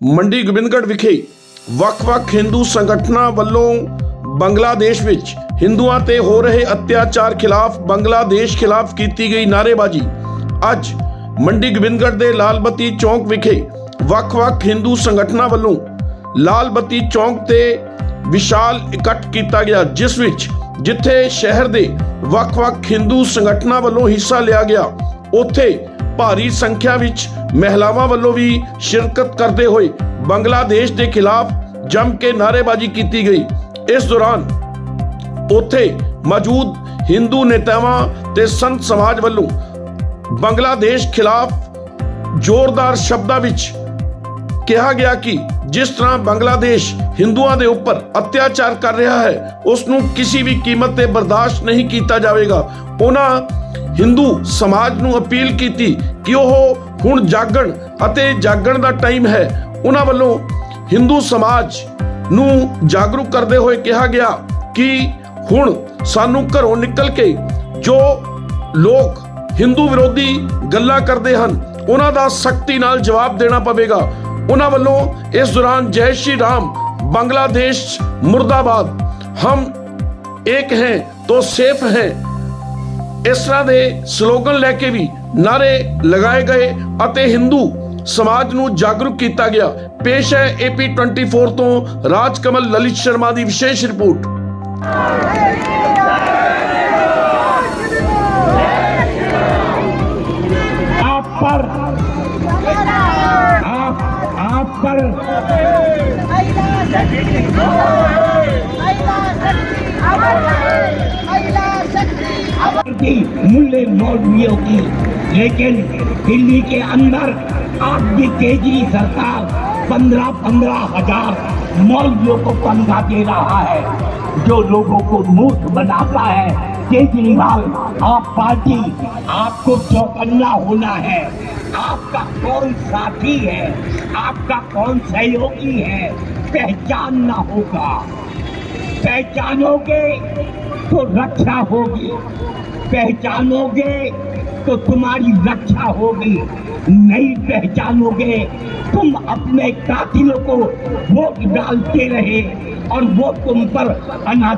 ਮੰਡੀ ਗੋਬਿੰਦਗੜ੍ਹ ਵਿਖੇ ਵੱਖ-ਵੱਖ ਹਿੰਦੂ ਸੰਗਠਨਾਂ ਵੱਲੋਂ ਬੰਗਲਾਦੇਸ਼ ਵਿੱਚ ਹਿੰਦੂਆਂ ਤੇ ਹੋ ਰਹੇ ਅਤਿਆਚਾਰ ਖਿਲਾਫ ਬੰਗਲਾਦੇਸ਼ ਖਿਲਾਫ ਕੀਤੀ ਗਈ ਨਾਅਰੇਬਾਜ਼ੀ। ਅੱਜ ਮੰਡੀ ਗੋਬਿੰਦਗੜ੍ਹ ਦੇ ਲਾਲ ਚੌਂਕ ਵਿਖੇ ਵੱਖ-ਵੱਖ ਹਿੰਦੂ ਸੰਗਠਨਾਂ ਵੱਲੋਂ ਲਾਲ ਬੱਤੀ ਚੌਂਕ ਤੇ ਵਿਸ਼ਾਲ ਇਕੱਠ ਕੀਤਾ ਗਿਆ, ਜਿਸ ਵਿੱਚ ਜਿੱਥੇ ਸ਼ਹਿਰ ਦੇ ਵੱਖ-ਵੱਖ ਹਿੰਦੂ ਸੰਗਠਨਾਂ ਵੱਲੋਂ ਹਿੱਸਾ ਲਿਆ ਗਿਆ, ਉੱਥੇ ਭਾਰੀ ਸੰਖਿਆ ਵਿੱਚ ਮਹਿਲਾਵਾਂ ਵੱਲੋਂ ਵੀ ਸ਼ਿਰਕਤ ਕਰਦੇ ਹੋਏ ਬੰਗਲਾਦੇਸ਼ ਦੇ ਖਿਲਾਫ ਜੰਮ ਕੇ ਨਾਅਰੇਬਾਜ਼ੀ ਕੀਤੀ ਗਈ। ਇਸ ਦੌਰਾਨ ਉੱਥੇ ਮੌਜੂਦ ਹਿੰਦੂ ਨੇਤਾਵਾਂ ਤੇ ਸੰਤ ਸਮਾਜ ਵੱਲੋਂ ਬੰਗਲਾਦੇਸ਼ ਖਿਲਾਫ ਜ਼ੋਰਦਾਰ ਸ਼ਬਦਾਂ ਵਿੱਚ ਕਿਹਾ ਗਿਆ ਕਿ ਜਿਸ ਤਰ੍ਹਾਂ ਬੰਗਲਾਦੇਸ਼ ਹਿੰਦੂਆਂ ਦੇ ਉੱਪਰ ਅਤਿਆਚਾਰ ਕਰ ਰਿਹਾ ਹੈ ਉਸ ਨੂੰ ਕਿਸੇ ਵੀ ਕੀਮਤ ਤੇ ਬਰਦਾਸ਼ਤ ਨਹੀਂ ਕੀਤਾ ਜਾਵੇਗਾ। ਉਹਨਾਂ ਹਿੰਦੂ ਸਮਾਜ ਨੂੰ ਅਪੀਲ ਕੀਤੀ ਕਿ ਉਹ ਹੁਣ ਜਾਗਣ ਅਤੇ ਜਾਗਣ ਦਾ ਟਾਈਮ ਹੈ। ਉਹਨਾਂ ਵੱਲੋਂ ਹਿੰਦੂ ਸਮਾਜ ਨੂੰ ਜਾਗਰੂਕ ਕਰਦੇ ਹੋਏ ਕਿਹਾ ਗਿਆ ਕਿ ਹੁਣ ਸਾਨੂੰ ਘਰੋਂ ਨਿਕਲ ਕੇ ਜੋ ਲੋਕ ਹਿੰਦੂ ਵਿਰੋਧੀ ਗੱਲਾਂ ਕਰਦੇ ਹਨ, ਉਹਨਾਂ ਦਾ ਸਖਤੀ ਨਾਲ ਜਵਾਬ ਦੇਣਾ ਪਵੇਗਾ। ਉਹਨਾਂ ਵੱਲੋਂ ਇਸ ਦੌਰਾਨ ਜੈ ਸ਼੍ਰੀ ਰਾਮ, ਬੰਗਲਾਦੇਸ਼ ਮੁਰਦਾਬਾਦ, ਹਮ ਇੱਕ ਹੈ ਤੋ ਸੇਫ ਹੈ ਇਸ ਤਰ੍ਹਾਂ ਦੇ ਸਲੋਗਨ ਲੈ ਕੇ ਵੀ ਨਾਰੇ ਲਗਾਏ ਗਏ ਅਤੇ ਹਿੰਦੂ ਸਮਾਜ ਨੂੰ ਜਾਗਰੂਕ ਕੀਤਾ ਗਿਆ। ਪੇਸ਼ ਹੈ ਏਪੀ 24 ਤੋਂ ਰਾਜਕਮਲ ਲਲਿਤ ਸ਼ਰਮਾ ਦੀ ਵਿਸ਼ੇਸ਼ ਰਿਪੋਰਟ। ਆਪ ਪਰ। ਆਪ की मूल्य मौलवियों की। लेकिन दिल्ली के अंदर आपकी केजरी सरकार पंद्रह पंद्रह हज़ार मौलवियों को तनख्वाह दे रहा है। जो लोगों को मूर्ख बनाता है, केजरीवाल, आप पार्टी, आपको चौकन्ना होना है। आपका कौन साथी है? आपका कौन सहयोगी है? पहचानना होगा। पहचानोगे तो रक्षा होगी। पहचानोगे तो तुम्हारी रक्षा होगी। नहीं पहचानोगे, तुम अपने कातिलों को वोट डालते रहे और वो तुम पर अना